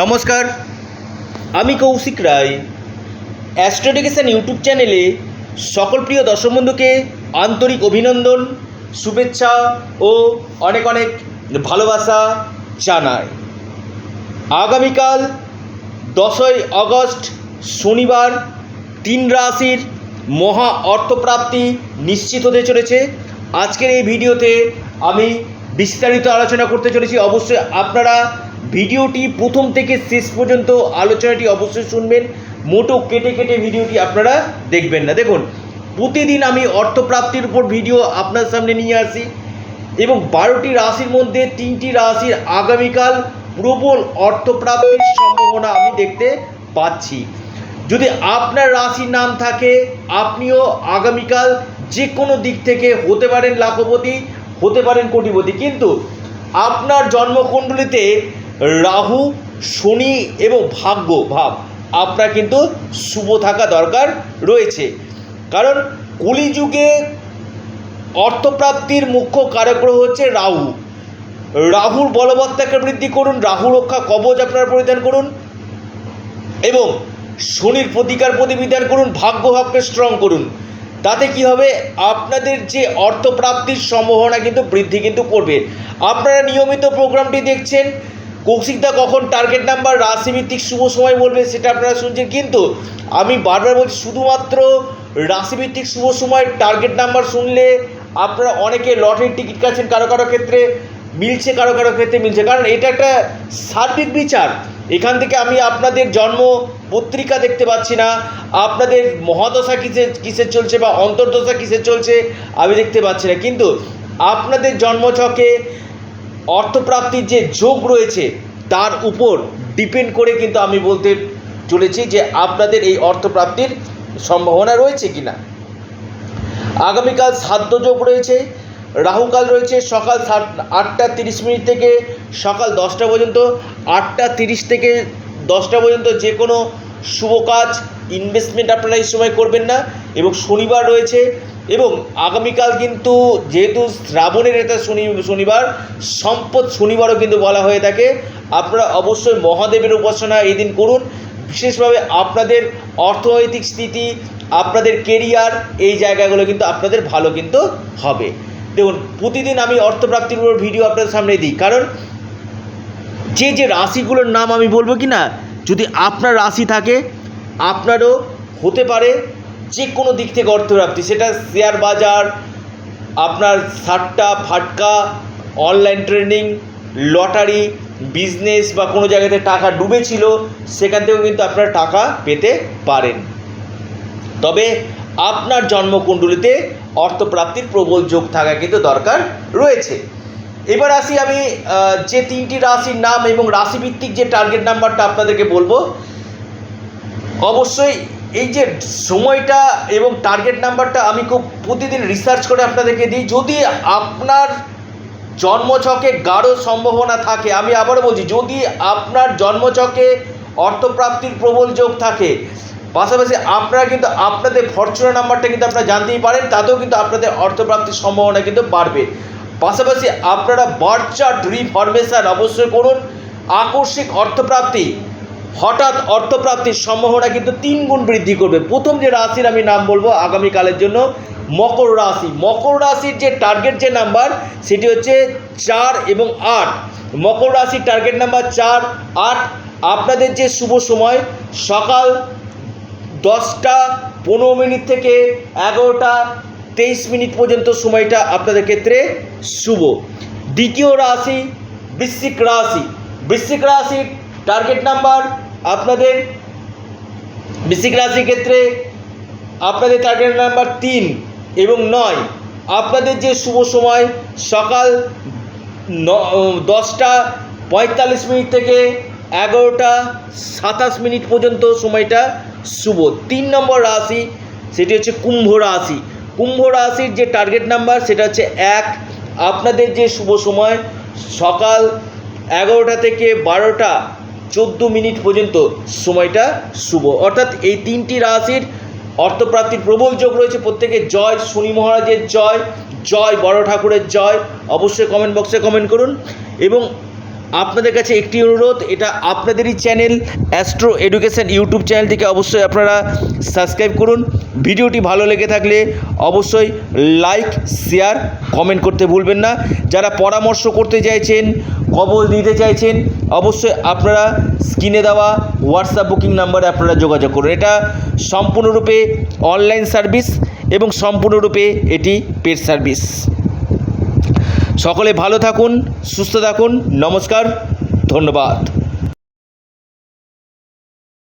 নমস্কার, আমি কৌশিক রায়। অ্যাস্ট্রোডিকেশন ইউটিউব চ্যানেলে সকল প্রিয় দর্শক বন্ধুকে আন্তরিক অভিনন্দন, শুভেচ্ছা ও অনেক অনেক ভালোবাসা জানাই। আগামীকাল দশই আগস্ট, শনিবার, তিন রাশির মহা অর্থপ্রাপ্তি নিশ্চিত হতে চলেছে। আজকের এই ভিডিওতে আমি বিস্তারিত আলোচনা করতে চলেছি। অবশ্যই আপনারা ভিডিওটি প্রথম থেকে শেষ পর্যন্ত আলোচনাটি অবশ্যই শুনবেন। মোটো কেটে কেটে ভিডিওটি আপনারা দেখবেন না। দেখুন, প্রতিদিন আমি অর্থপ্রাপ্তির উপর ভিডিও আপনার সামনে নিয়ে আসি এবং বারোটি রাশির মধ্যে তিনটি রাশির আগামীকাল প্রবল অর্থপ্রাপ্তির সম্ভাবনা আমি দেখতে পাচ্ছি। যদি আপনার রাশির নাম থাকে, আপনিও আগামীকাল যে কোনো দিক থেকে হতে পারেন লাখপতি, হতে পারেন কোটিপতি। কিন্তু আপনার জন্মকুণ্ডলিতে রাহু, শনি এবং ভাগ্য ভাব। আপনার কিন্তু শুভ থাকা দরকার রয়েছে। কারণ কলিযুগে অর্থপ্রাপ্তির মুখ্য কারকগ্রহ হচ্ছে রাহু। রাহুর বলবত্তাকে বৃদ্ধি করুন, রাহু রক্ষা কবচ আপনারা পরিধান করুন এবং শনির প্রতিকার প্রতিবিধান করুন, ভাগ্য ভাবকে স্ট্রং করুন। তাতে কি হবে? আপনাদের যে অর্থপ্রাপ্তির সম্ভাবনা কিন্তু বৃদ্ধি কিন্তু করবে। আপনারা নিয়মিত প্রোগ্রামটি দেখছেন কৌশিকদা কখন টার্গেট নাম্বার রাশিভিত্তিক শুভ সময় বলবে সেটা আপনারা শুনছেন। কিন্তু আমি বারবার বলছি, শুধুমাত্র রাশিভিত্তিক শুভ সময় টার্গেট নাম্বার শুনলে আপনারা অনেকে লটারির টিকিট কাটছেন কারও কারও ক্ষেত্রে, মিলছে কারও কারও ক্ষেত্রে মিলছে। কারণ এটা একটা সার্বিক বিচার। এখান থেকে আমি আপনাদের জন্ম পত্রিকা দেখতে পাচ্ছি না। আপনাদের মহাদশা কিসে কিসের চলছে বা অন্তর্দশা কিসের চলছে, আমি দেখতে পাচ্ছি না। কিন্তু আপনাদের জন্মছকে অর্থপ্রাপ্তির যে যোগ রয়েছে, তার উপর ডিপেন্ড করে কিন্তু আমি বলতে চলেছি যে আপনাদের এই অর্থপ্রাপ্তির সম্ভাবনা রয়েছে কি না আগামীকাল যোগ রয়েছে, রাহুকাল রয়েছে, সকাল সাত, আটটা তিরিশ মিনিট থেকে সকাল দশটা পর্যন্ত, আটটা তিরিশ থেকে দশটা পর্যন্ত যে কোনো শুভ কাজ ইনভেস্টমেন্ট আপনারা এই সময় করবেন না এবং শনিবার রয়েছে এবং আগামীকাল কিন্তু যেহেতু শ্রাবণের এটা শনি, শনিবার, সম্পদ শনিবারও কিন্তু বলা হয়ে থাকে। আপনারা অবশ্যই মহাদেবের উপাসনা এই দিন করুন। বিশেষভাবে আপনাদের অর্থনৈতিক স্থিতি, আপনাদের কেরিয়ার এই জায়গাগুলো কিন্তু আপনাদের ভালো কিন্তু হবে। দেখুন, প্রতিদিন আমি অর্থপ্রাপ্তির উপর ভিডিও আপনাদের সামনে দিই। কারণ যে যে রাশিগুলোর নাম আমি বলব কি না যদি আপনার রাশি থাকে, আপনারও হতে পারে। যে কোনো দিক থেকে অর্থপ্রাপ্তি সেটা শেয়ার বাজার, আপনার সাট্টা, ফাটকা অনলাইন ট্রেডিং লটারি বিজনেস বা কোনো জায়গাতে টাকা ডুবেছিল, সেখান থেকেও কিন্তু আপনারা টাকা পেতে পারেন। তবে আপনার জন্মকুণ্ডলিতে অর্থপ্রাপ্তির প্রবল যোগ থাকা কিন্তু দরকার রয়েছে। এবার আসি আমি যে তিনটি রাশির নাম এবং রাশিভিত্তিক যে টার্গেট নাম্বারটা আপনাদেরকে বলব, অবশ্যই এই যে সময়টা এবং টার্গেট নাম্বারটা আমি খুব প্রতিদিন রিসার্চ করে আপনাদেরকে দিই। যদি আপনার জন্মছকে গাঢ় সম্ভাবনা থাকে, আমি আবারও বলছি, যদি আপনার জন্মছকে অর্থপ্রাপ্তির প্রবল যোগ থাকে, পাশাপাশি আপনারা কিন্তু আপনাদের ফরচুনা নাম্বারটা কিন্তু আপনারা জানতেই পারেন, তাতেও কিন্তু আপনাদের অর্থপ্রাপ্তির সম্ভাবনা কিন্তু বাড়বে। পাশাপাশি আপনারা বার্থ চার্ট অবশ্যই করুন। আকস্মিক অর্থপ্রাপ্তি হঠাৎ অর্থপ্রাপ্তির সম্ভাবনা কিন্তু তিন গুণ বৃদ্ধি করবে। প্রথম যে রাশির আমি নাম বলব আগামীকালের জন্য মকর রাশি। মকর রাশির যে টার্গেট যে নাম্বার সেটি হচ্ছে চার এবং আট। মকর রাশির টার্গেট নাম্বার চার, আট। আপনাদের যে শুভ সময়, সকাল দশটা পনেরো মিনিট থেকে এগারোটা তেইশ মিনিট পর্যন্ত সময়টা আপনাদের ক্ষেত্রে শুভ। দ্বিতীয় রাশি, বৃশ্চিক রাশি। বৃশ্চিক রাশির টার্গেট নাম্বার আপনাদের বৃশ্চিক রাশির ক্ষেত্রে আপনাদের টার্গেট নাম্বার তিন এবং নয়। আপনাদের যে শুভ সময়, সকাল দশটা পঁয়তাল্লিশ মিনিট থেকে এগারোটা সাতাশ মিনিট পর্যন্ত সময়টা শুভ। তিন নম্বর রাশি, সেটি হচ্ছে কুম্ভ রাশি। কুম্ভ রাশির যে টার্গেট নাম্বার সেটা হচ্ছে এক। আপনাদের যে শুভ সময়, সকাল এগারোটা থেকে বারোটা চোদ্দ মিনিট পর্যন্ত সময়টা শুভ। অর্থাৎ এই তিনটি রাশির অর্থপ্রাপ্তির প্রবল যোগ রয়েছে প্রত্যেকে। জয় শনি মহারাজের জয় জয় বড় ঠাকুরের জয়। অবশ্যই কমেন্ট বক্সে কমেন্ট করুন। এবং আপনাদের কাছে একটি অনুরোধ, এটা আপনাদেরই channel Astro Education YouTube channel থেকে অবশ্যই আপনারা সাবস্ক্রাইব করুন। ভিডিওটি ভালো লেগে থাকলে অবশ্যই লাইক শেয়ার কমেন্ট করতে ভুলবেন না। যারা পরামর্শ করতে চাইছেন কবল নিতে চাইছেন, অবশ্যই আপনারা স্ক্রিনে দেওয়া হোয়াটসঅ্যাপ বুকিং নাম্বারে আপনারা যোগাযোগ করুন। এটা সম্পূর্ণরূপে অনলাইন সার্ভিস এবং সম্পূর্ণরূপে এটি পেড সার্ভিস সকলে ভালো থাকুন সুস্থ থাকুন নমস্কার ধন্যবাদ।